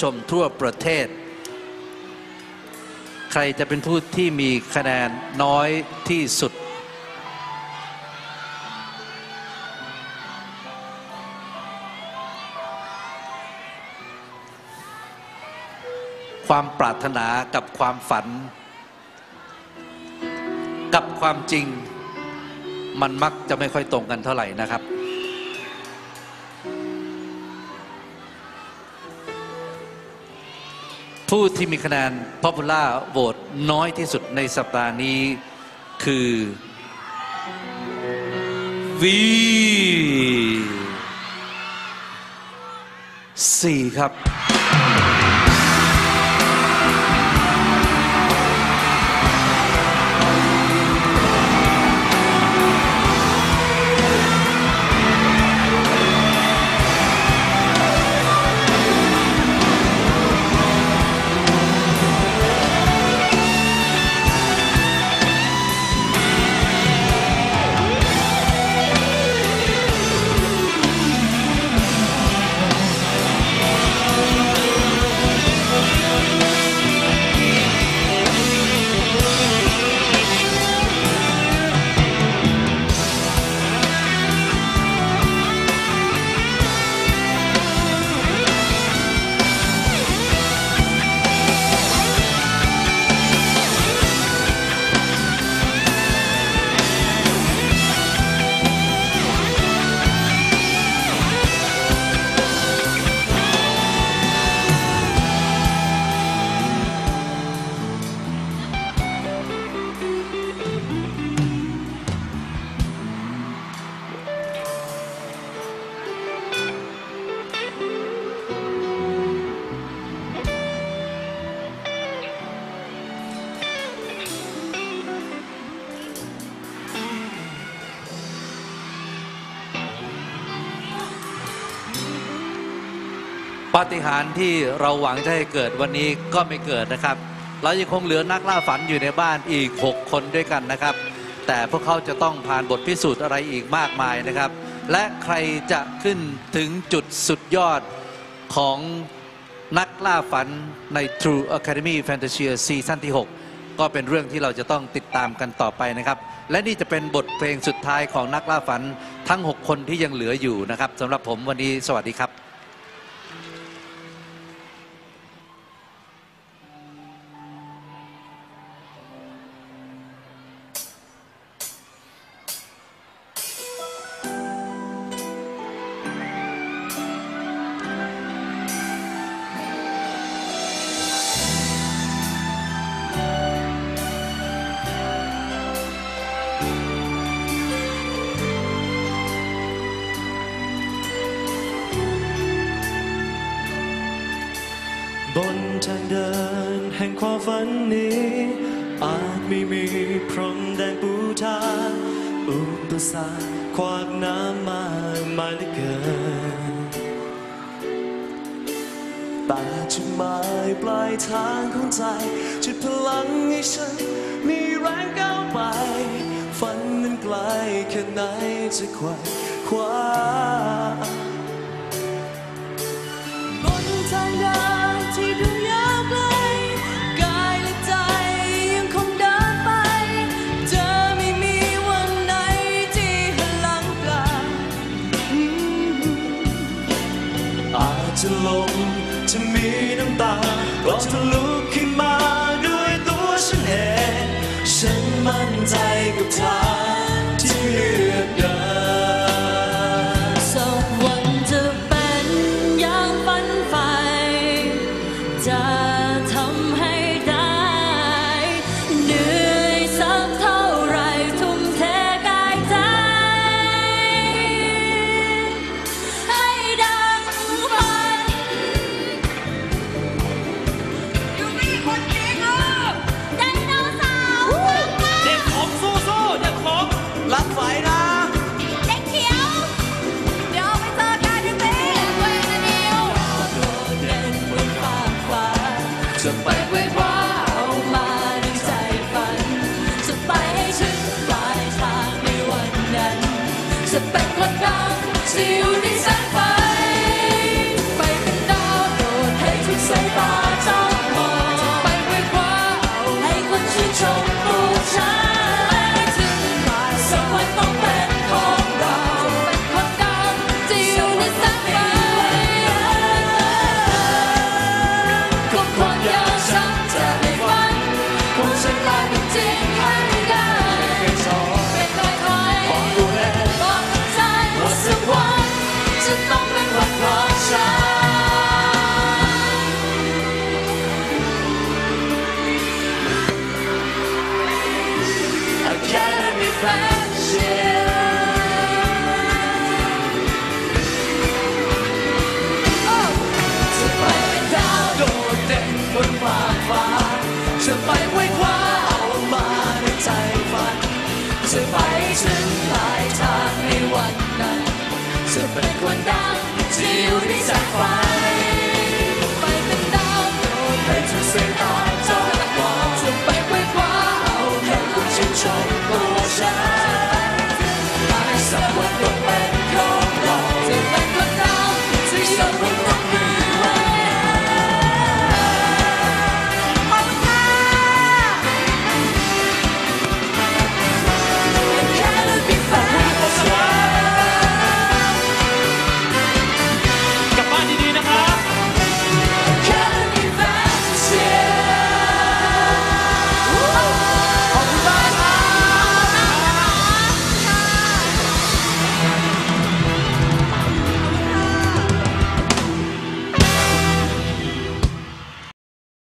ชมทั่วประเทศ ใครจะเป็นผู้ที่มีคะแนนน้อยที่สุด ความปรารถนากับความฝัน กับความจริง มันมักจะไม่ค่อยตรงกันเท่าไหร่นะครับ ผู้ที่มีคะแนน Popular โหวตน้อยที่สุดในสัปดาห์นี้คือ V สี่ครับ ปาฏิหาริย์ที่เราหวังจะให้เกิดวันนี้ก็ไม่เกิดนะครับ เรายังคงเหลือนักล่าฝันอยู่ในบ้านอีก 6 คนด้วยกันนะครับ แต่พวกเขาจะต้องผ่านบทพิสูจน์อะไรอีกมากมายนะครับ และใครจะขึ้นถึงจุดสุดยอดของนักล่าฝันใน True Academy Fantasia ซีซั่นที่ 6 ก็เป็นเรื่องที่เราจะต้องติดตามกันต่อไปนะครับ และนี่จะเป็นบทเพลงสุดท้ายของนักล่าฝันทั้ง 6 คนที่ยังเหลืออยู่นะครับสำหรับผมวันนี้สวัสดีครับ บนทางเดินแห่งความฝันนี้ อาจไม่มีพรมแดนปูทางอุปสรรคขวากน้ำมากมายเหลือเกินแต่จุดหมายปลายทางของใจ จุดพลังให้ฉัน มีแรงก้าวไปฝันนั้นไกลแค่ไหนจะไขว่คว้าาก็จ จะเป็นคนดังที่อยู่ในแสงไฟไปเป็นดา เป็นคนดั